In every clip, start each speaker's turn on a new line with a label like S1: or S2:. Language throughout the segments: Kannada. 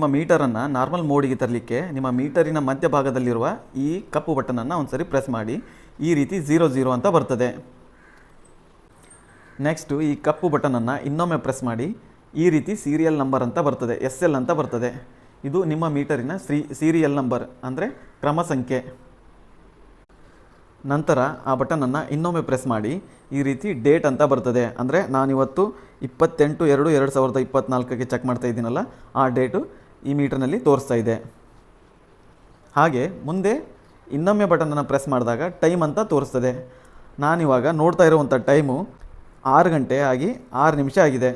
S1: ನಿಮ್ಮ ಮೀಟರನ್ನು ನಾರ್ಮಲ್ ಮೋಡಿಗೆ ತರಲಿಕ್ಕೆ ನಿಮ್ಮ ಮೀಟರಿನ ಮಧ್ಯಭಾಗದಲ್ಲಿರುವ ಈ ಕಪ್ಪು ಬಟನನ್ನು ಒಂದ್ಸರಿ ಪ್ರೆಸ್ ಮಾಡಿ. ಈ ರೀತಿ ಝೀರೋ ಝೀರೋ ಅಂತ ಬರ್ತದೆ. ನೆಕ್ಸ್ಟು ಈ ಕಪ್ಪು ಬಟನನ್ನು ಇನ್ನೊಮ್ಮೆ ಪ್ರೆಸ್ ಮಾಡಿ. ಈ ರೀತಿ ಸೀರಿಯಲ್ ನಂಬರ್ ಅಂತ ಬರ್ತದೆ ಎಸ್ ಎಲ್ ಅಂತ ಬರ್ತದೆ. ಇದು ನಿಮ್ಮ ಮೀಟರಿನ ಸೀರಿಯಲ್ ನಂಬರ್ ಅಂದರೆ ಕ್ರಮ ಸಂಖ್ಯೆ ನಂತರ ಆ ಬಟನನ್ನು ಇನ್ನೊಮ್ಮೆ ಪ್ರೆಸ್ ಮಾಡಿ. ಈ ರೀತಿ ಡೇಟ್ ಅಂತ ಬರ್ತದೆ, ಅಂದರೆ ನಾನಿವತ್ತು ಇಪ್ಪತ್ತೆಂಟು ಎರಡು ಎರಡು ಸಾವಿರದ ಇಪ್ಪತ್ತ್ನಾಲ್ಕಕ್ಕೆ ಚೆಕ್ ಮಾಡ್ತಾ ಇದ್ದೀನಲ್ಲ, ಆ ಡೇಟು ಈ ಮೀಟರ್ನಲ್ಲಿ ತೋರಿಸ್ತಾ ಇದೆ. ಹಾಗೆ ಮುಂದೆ ಇನ್ನೊಮ್ಮೆ ಬಟನನ್ನು ಪ್ರೆಸ್ ಮಾಡಿದಾಗ ಟೈಮ್ ಅಂತ ತೋರಿಸ್ತದೆ. ನಾನಿವಾಗ ನೋಡ್ತಾ ಇರುವಂಥ ಟೈಮು ಆರು ಗಂಟೆ ಆಗಿ ಆರು ನಿಮಿಷ ಆಗಿದೆ.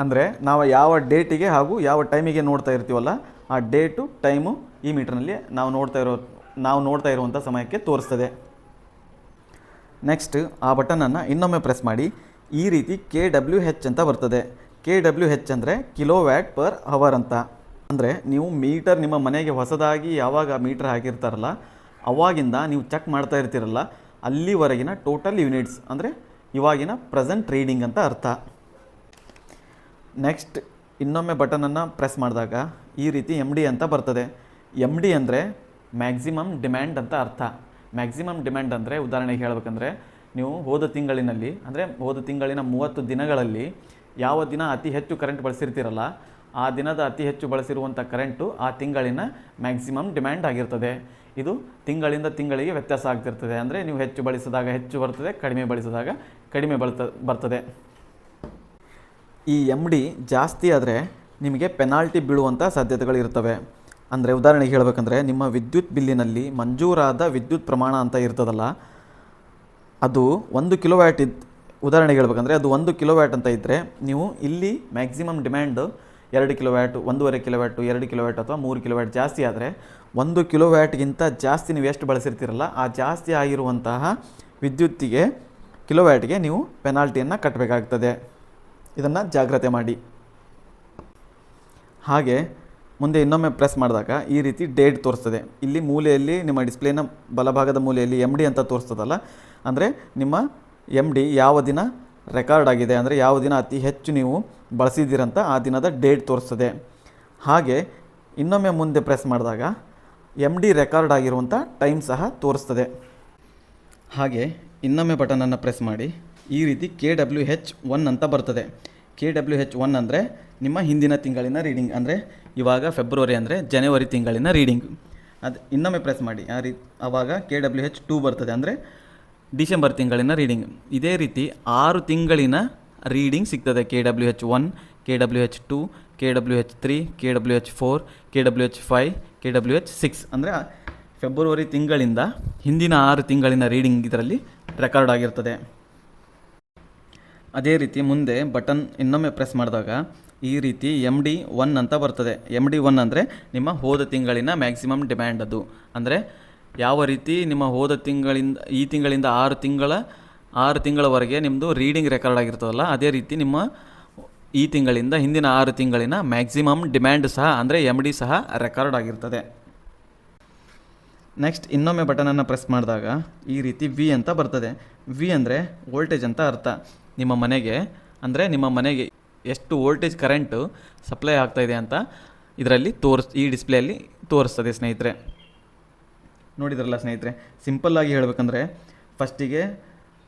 S1: ಅಂದರೆ ನಾವು ಯಾವ ಡೇಟಿಗೆ ಹಾಗೂ ಯಾವ ಟೈಮಿಗೆ ನೋಡ್ತಾ ಇರ್ತೀವಲ್ಲ, ಆ ಡೇಟು, ಟೈಮು ಈ ಮೀಟರ್ನಲ್ಲಿ ನಾವು ನೋಡ್ತಾ ಇರೋ, ನಾವು ನೋಡ್ತಾ ಇರುವಂಥ ಸಮಯಕ್ಕೆ ತೋರಿಸ್ತದೆ. ನೆಕ್ಸ್ಟ್ ಆ ಬಟನನ್ನು ಇನ್ನೊಮ್ಮೆ ಪ್ರೆಸ್ ಮಾಡಿ. ಈ ರೀತಿ ಕೆ ಡಬ್ಲ್ಯೂ ಹೆಚ್ ಅಂತ ಬರ್ತದೆ. ಕೆ ಡಬ್ಲ್ಯೂ ಹೆಚ್ ಅಂದರೆ ಕಿಲೋ ವ್ಯಾಟ್ ಪರ್ ಅವರ್ ಅಂತ. ಅಂದರೆ ನೀವು ಮೀಟರ್ ನಿಮ್ಮ ಮನೆಗೆ ಹೊಸದಾಗಿ ಯಾವಾಗ ಮೀಟರ್ ಹಾಕಿರ್ತಾರಲ್ಲ, ಅವಾಗಿಂದ ನೀವು ಚೆಕ್ ಮಾಡ್ತಾ ಇರ್ತೀರಲ್ಲ, ಅಲ್ಲಿವರೆಗಿನ ಟೋಟಲ್ ಯೂನಿಟ್ಸ್ ಅಂದರೆ ಇವಾಗಿನ ಪ್ರೆಸೆಂಟ್ ರೀಡಿಂಗ್ ಅಂತ ಅರ್ಥ. ನೆಕ್ಸ್ಟ್ ಇನ್ನೊಮ್ಮೆ ಬಟನನ್ನು ಪ್ರೆಸ್ ಮಾಡಿದಾಗ ಈ ರೀತಿ ಎಂ ಡಿ ಅಂತ ಬರ್ತದೆ. ಎಂ ಡಿ ಅಂದರೆ ಮ್ಯಾಕ್ಸಿಮಮ್ ಡಿಮ್ಯಾಂಡ್ ಅಂತ ಅರ್ಥ. ಮ್ಯಾಕ್ಸಿಮಮ್ ಡಿಮ್ಯಾಂಡ್ ಅಂದರೆ ಉದಾಹರಣೆಗೆ ಹೇಳಬೇಕಂದ್ರೆ ನೀವು ಹೋದ ತಿಂಗಳಿನಲ್ಲಿ, ಅಂದರೆ ಹೋದ ತಿಂಗಳಿನ ಮೂವತ್ತು ದಿನಗಳಲ್ಲಿ ಯಾವ ದಿನ ಅತಿ ಹೆಚ್ಚು ಕರೆಂಟ್ ಬಳಸಿರ್ತೀರಲ್ಲ ಆ ದಿನದ ಅತಿ ಹೆಚ್ಚು ಬಳಸಿರುವಂಥ ಕರೆಂಟು ಆ ತಿಂಗಳಿನ ಮ್ಯಾಕ್ಸಿಮಮ್ ಡಿಮ್ಯಾಂಡ್ ಆಗಿರ್ತದೆ. ಇದು ತಿಂಗಳಿಂದ ತಿಂಗಳಿಗೆ ವ್ಯತ್ಯಾಸ ಆಗ್ತಿರ್ತದೆ. ಅಂದರೆ ನೀವು ಹೆಚ್ಚು ಬಳಸಿದಾಗ ಹೆಚ್ಚು ಬರ್ತದೆ, ಕಡಿಮೆ ಬಳಸಿದಾಗ ಕಡಿಮೆ ಬಳತ, ಬರ್ತದೆ. ಈ ಎಂ ಡಿ ಜಾಸ್ತಿ ಆದರೆ ನಿಮಗೆ ಪೆನಾಲ್ಟಿ ಬೀಳುವಂಥ ಸಾಧ್ಯತೆಗಳಿರ್ತವೆ. ಅಂದರೆ ಉದಾಹರಣೆಗೆ ಹೇಳಬೇಕಂದ್ರೆ ನಿಮ್ಮ ವಿದ್ಯುತ್ ಬಿಲ್ಲಿನಲ್ಲಿ ಮಂಜೂರಾದ ವಿದ್ಯುತ್ ಪ್ರಮಾಣ ಅಂತ ಇರ್ತದಲ್ಲ, ಅದು ಒಂದು ಕಿಲೋ ವ್ಯಾಟ್ ಇದ್, ಉದಾಹರಣೆಗೆ ಹೇಳ್ಬೇಕಂದ್ರೆ ಅದು ಒಂದು ಕಿಲೋವ್ಯಾಟ್ ಅಂತ ಇದ್ದರೆ ನೀವು ಇಲ್ಲಿ ಮ್ಯಾಕ್ಸಿಮಮ್ ಡಿಮ್ಯಾಂಡು ಎರಡು ಕಿಲೋ ವ್ಯಾಟ್ ಒಂದೂವರೆ ಕಿಲೋ ವ್ಯಾಟು ಎರಡು ಕಿಲೋ ವ್ಯಾಟ್ ಅಥವಾ ಮೂರು ಕಿಲೋ ವ್ಯಾಟ್ ಜಾಸ್ತಿ ಆದರೆ ಒಂದು ಕಿಲೋ ವ್ಯಾಟ್ಗಿಂತ ಜಾಸ್ತಿ ನೀವು ಎಷ್ಟು ಬಳಸಿರ್ತೀರಲ್ಲ, ಆ ಜಾಸ್ತಿ ಆಗಿರುವಂತಹ ವಿದ್ಯುತ್ತಿಗೆ ಕಿಲೋ ವ್ಯಾಟ್ಗೆ ನೀವು ಪೆನಾಲ್ಟಿಯನ್ನು ಕಟ್ಟಬೇಕಾಗ್ತದೆ ಇದನ್ನು ಜಾಗ್ರತೆ ಮಾಡಿ. ಹಾಗೆ ಮುಂದೆ ಇನ್ನೊಮ್ಮೆ ಪ್ರೆಸ್ ಮಾಡಿದಾಗ ಈ ರೀತಿ ಡೇಟ್ ತೋರಿಸ್ತದೆ. ಇಲ್ಲಿ ಮೂಲೆಯಲ್ಲಿ ನಿಮ್ಮ ಡಿಸ್ಪ್ಲೇನ ಬಲಭಾಗದ ಮೂಲೆಯಲ್ಲಿ ಎಂ ಡಿ ಅಂತ ತೋರಿಸ್ತದಲ್ಲ, ಅಂದರೆ ನಿಮ್ಮ ಎಂ ಡಿ ಯಾವ ದಿನ ರೆಕಾರ್ಡ್ ಆಗಿದೆ ಅಂದರೆ ಯಾವ ದಿನ ಅತಿ ಹೆಚ್ಚು ನೀವು ಬಳಸಿದ್ದೀರಂತ ಆ ದಿನದ ಡೇಟ್ ತೋರಿಸ್ತದೆ. ಹಾಗೆ ಇನ್ನೊಮ್ಮೆ ಮುಂದೆ ಪ್ರೆಸ್ ಮಾಡಿದಾಗ ಎಂ ಡಿ ರೆಕಾರ್ಡ್ ಆಗಿರುವಂಥ ಟೈಮ್ ಸಹ ತೋರಿಸ್ತದೆ. ಹಾಗೆ ಇನ್ನೊಮ್ಮೆ ಬಟನನ್ನು ಪ್ರೆಸ್ ಮಾಡಿ. ಈ ರೀತಿ ಕೆ ಡಬ್ಲ್ಯೂ ಹೆಚ್ ಒನ್ ಅಂತ ಬರ್ತದೆ. ಕೆ ಡಬ್ಲ್ಯೂ ಹೆಚ್ ಒನ್ ಅಂದರೆ ನಿಮ್ಮ ಹಿಂದಿನ ತಿಂಗಳಿನ ರೀಡಿಂಗ್ ಅಂದರೆ ಇವಾಗ ಫೆಬ್ರವರಿ ಅಂದರೆ ಜನವರಿ ತಿಂಗಳಿನ ರೀಡಿಂಗ್. ಅದು ಇನ್ನೊಮ್ಮೆ ಪ್ರೆಸ್ ಮಾಡಿ. ಆ ರೀ ಆವಾಗ ಕೆ ಡಬ್ಲ್ಯೂ ಹೆಚ್ ಟೂ ಬರ್ತದೆ ಅಂದರೆ ಡಿಸೆಂಬರ್ ತಿಂಗಳಿನ ರೀಡಿಂಗ್. ಇದೇ ರೀತಿ ಆರು ತಿಂಗಳಿನ ರೀಡಿಂಗ್ ಸಿಗ್ತದೆ. K W H one K W H two K W H three K W H four K W H five K W H six. ಅಂದರೆ ಫೆಬ್ರವರಿ ತಿಂಗಳಿಂದ ಹಿಂದಿನ ಆರು ತಿಂಗಳಿನ ರೀಡಿಂಗ್ ಇದರಲ್ಲಿ ರೆಕಾರ್ಡ್ ಆಗಿರ್ತದೆ. ಅದೇ ರೀತಿ ಮುಂದೆ ಬಟನ್ ಇನ್ನೊಮ್ಮೆ ಪ್ರೆಸ್ ಮಾಡಿದಾಗ ಈ ರೀತಿ ಎಂ ಡಿ ಒನ್ ಅಂತ ಬರ್ತದೆ. ಎಂ ಡಿ ಒನ್ ಅಂದರೆ ನಿಮ್ಮ ಹೋದ ತಿಂಗಳಿನ ಮ್ಯಾಕ್ಸಿಮಮ್ ಡಿಮ್ಯಾಂಡ್ ಅದು. ಅಂದರೆ ಯಾವ ರೀತಿ ನಿಮ್ಮ ಹೋದ ತಿಂಗಳಿಂದ, ಈ ತಿಂಗಳಿಂದ ಆರು ತಿಂಗಳ, ಆರು ತಿಂಗಳವರೆಗೆ ನಿಮ್ಮದು ರೀಡಿಂಗ್ ರೆಕಾರ್ಡ್ ಆಗಿರ್ತದಲ್ಲ, ಅದೇ ರೀತಿ ನಿಮ್ಮ ಈ ತಿಂಗಳಿಂದ ಹಿಂದಿನ ಆರು ತಿಂಗಳಿನ ಮ್ಯಾಕ್ಸಿಮಮ್ ಡಿಮ್ಯಾಂಡ್ ಸಹ, ಅಂದರೆ ಎಂ ಡಿ ಸಹ ರೆಕಾರ್ಡ್ ಆಗಿರ್ತದೆ. ನೆಕ್ಸ್ಟ್ ಇನ್ನೊಮ್ಮೆ ಬಟನನ್ನು ಪ್ರೆಸ್ ಮಾಡಿದಾಗ ಈ ರೀತಿ ವಿ ಅಂತ ಬರ್ತದೆ. ವಿ ಅಂದರೆ ವೋಲ್ಟೇಜ್ ಅಂತ ಅರ್ಥ. ನಿಮ್ಮ ಮನೆಗೆ, ಅಂದರೆ ನಿಮ್ಮ ಮನೆಗೆ ಎಷ್ಟು ವೋಲ್ಟೇಜ್ ಕರೆಂಟು ಸಪ್ಲೈ ಆಗ್ತಾಯಿದೆ ಅಂತ ಇದರಲ್ಲಿ ತೋರಿಸ್, ಈ ಡಿಸ್ಪ್ಲೇಯಲ್ಲಿ ತೋರಿಸ್ತದೆ ಸ್ನೇಹಿತರೆ. ನೋಡಿದ್ರಲ್ಲ ಸ್ನೇಹಿತರೆ? ಸಿಂಪಲ್ಲಾಗಿ ಹೇಳಬೇಕಂದ್ರೆ ಫಸ್ಟಿಗೆ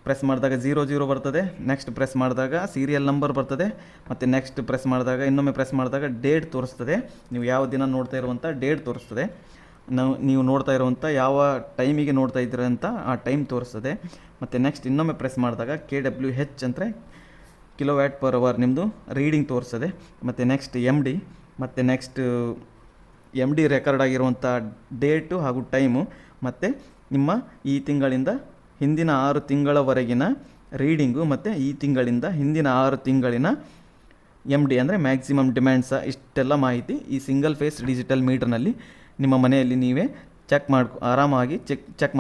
S1: ಪ್ರೆಸ್ ಮಾಡಿದಾಗ ಜೀರೋ ಜೀರೋ ಬರ್ತದೆ ನೆಕ್ಸ್ಟ್ ಪ್ರೆಸ್ ಮಾಡಿದಾಗ ಸೀರಿಯಲ್ ನಂಬರ್ ಬರ್ತದೆ, ಮತ್ತು ನೆಕ್ಸ್ಟ್ ಪ್ರೆಸ್ ಮಾಡಿದಾಗ, ಇನ್ನೊಮ್ಮೆ ಪ್ರೆಸ್ ಮಾಡಿದಾಗ ಡೇಟ್ ತೋರಿಸ್ತದೆ. ನೀವು ಯಾವ ದಿನ ನೋಡ್ತಾ ಇರುವಂಥ ಡೇಟ್ ತೋರಿಸ್ತದೆ. ನಾವು, ನೀವು ನೋಡ್ತಾ ಇರುವಂಥ ಯಾವ ಟೈಮಿಗೆ ನೋಡ್ತಾ ಇದ್ದೀರ ಅಂತ ಆ ಟೈಮ್ ತೋರಿಸ್ತದೆ. ಮತ್ತು ನೆಕ್ಸ್ಟ್ ಇನ್ನೊಮ್ಮೆ ಪ್ರೆಸ್ ಮಾಡಿದಾಗ ಕೆ ಡಬ್ಲ್ಯೂ ಹೆಚ್ ಅಂದರೆ ಕಿಲೋ ವ್ಯಾಟ್ ಪರ್ ಅವರ್ ನಿಮ್ಮದು ರೀಡಿಂಗ್ ತೋರಿಸ್ತದೆ. ಮತ್ತು ನೆಕ್ಸ್ಟ್ ಎಂ ಡಿ ಮತ್ತು ನೆಕ್ಸ್ಟ್ ಎಂ ಡಿ ರೆಕಾರ್ಡ್ ಆಗಿರುವಂಥ ಡೇಟು ಹಾಗೂ ಟೈಮು ಮತ್ತು ನಿಮ್ಮ ಈ ತಿಂಗಳಿಂದ ಹಿಂದಿನ ಆರು ತಿಂಗಳವರೆಗಿನ ರೀಡಿಂಗು ಮತ್ತು ಈ ತಿಂಗಳಿಂದ ಹಿಂದಿನ ಆರು ತಿಂಗಳಿನ ಎಂ ಡಿ ಅಂದರೆ ಮ್ಯಾಕ್ಸಿಮಮ್ ಡಿಮ್ಯಾಂಡ್ಸ ಇಷ್ಟೆಲ್ಲ ಮಾಹಿತಿ ಈ ಸಿಂಗಲ್ ಫೇಸ್ ಡಿಜಿಟಲ್ ಮೀಟರ್ನಲ್ಲಿ ನಿಮ್ಮ ಮನೆಯಲ್ಲಿ ನೀವೇ ಚೆಕ್ ಮಾಡ್ಕೊ ಆರಾಮಾಗಿ ಚೆಕ್ ಚೆಕ್